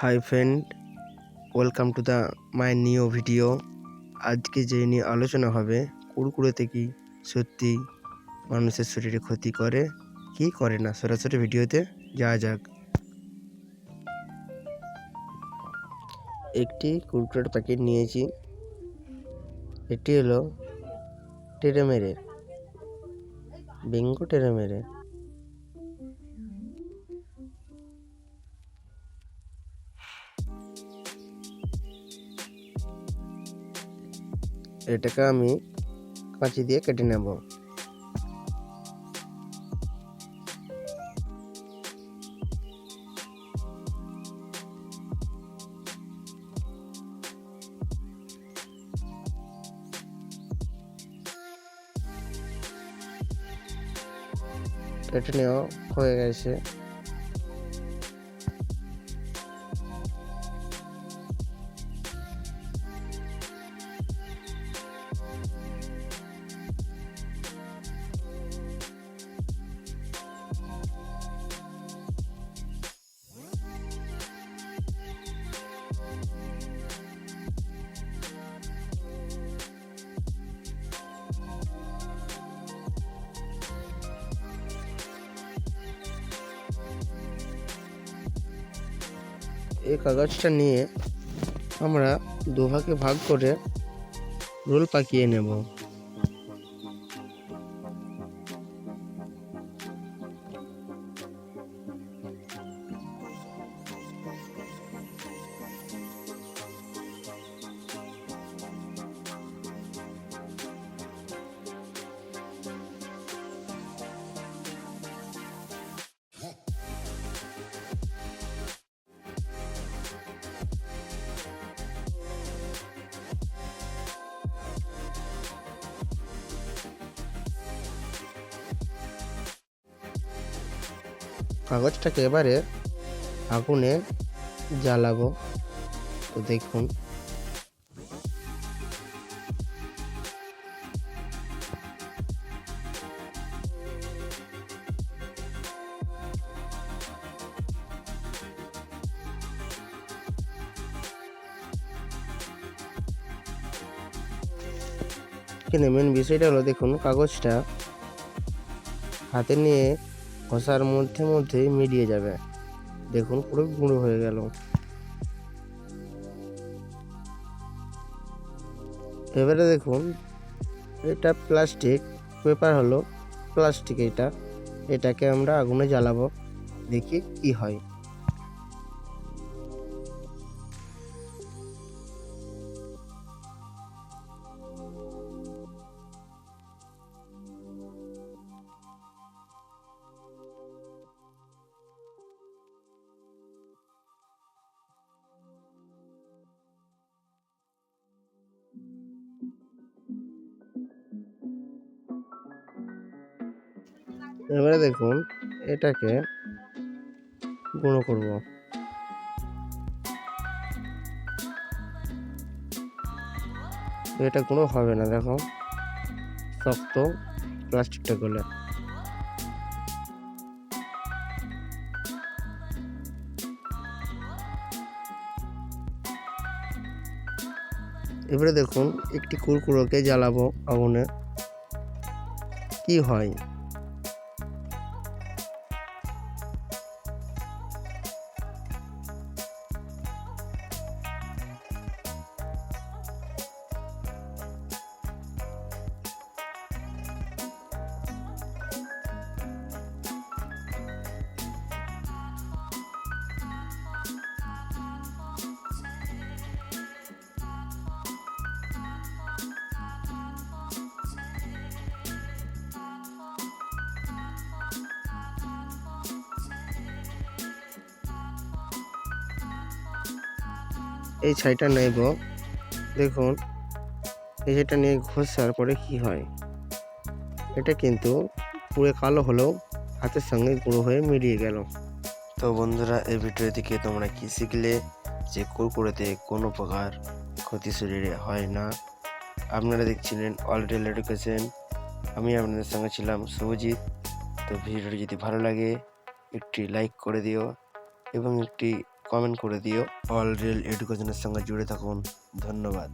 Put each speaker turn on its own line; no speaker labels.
Hi friend, welcome to the my new video. আজকে যে নিয়ে আলোচনা হবে, কুরকুরেতে কি সত্যি মানুষের শরীরে ক্ষতি করে, কি করে না, সরাসরি ভিডিওতে যাওয়া যাক। একটি কুরকুরের প্যাকেট নিয়েছি। এটি হলো টেরেমেরে, বেঙ্গো টেরেমেরে। এটাকে আমি কাঁচি দিয়ে কেটে নেব। কেটে নেওয়া হয়ে গেছে। এই কাগজটা নিয়ে আমরা দুভাগে ভাগ করে রোল পাকিয়ে নেব। কাগজটাকে এবারে আগুনে জ্বালাবো। তো দেখুন। এখানে মেন বিষয়টা হলো দেখুন কাগজটা হাতে নিয়ে ঘষার মধ্যে মধ্যে মিলিয়ে যাবে। দেখুন পুরো গুঁড়ো হয়ে গেল। এবারে দেখুন, এটা প্লাস্টিক, পেপার হলো প্লাস্টিক এটা। এটাকে আমরা আগুনে জ্বালাবো, দেখি কি হয়। এবারে দেখুন, এটাকে গুঁড়ো করব। এটা গুঁড়ো হবে না, দেখো। শক্ত প্লাস্টিকটা গলে। এবারে দেখুন, একটি কুরকুরোকে জ্বালাবো আগুনে। কি হয়? এই ছাইটা নেব। দেখুন, এই ছাইটা নিয়ে ঘষার পরে কি হয়? এটা কিন্তু পুরো কালো হলেও হাতের সঙ্গে গুঁড়ো হয়ে মিলিয়ে গেল। তো বন্ধুরা, এই ভিডিও থেকে তোমরা কি শিখলে যে কুরকুরেতে কোনো প্রকার ক্ষতি শরীরে হয় না? আপনারা দেখছিলেন অলরেডি এডুকেশন আমি আপনাদের সঙ্গে ছিলাম শুভজিৎ। তো ভিডিওটি যদি ভালো লাগে, একটি লাইক করে দিও এবং একটি কমেন্ট করে দিও। অল রিয়েল এডুকেশনের সঙ্গে জুড়ে থাকুন। ধন্যবাদ।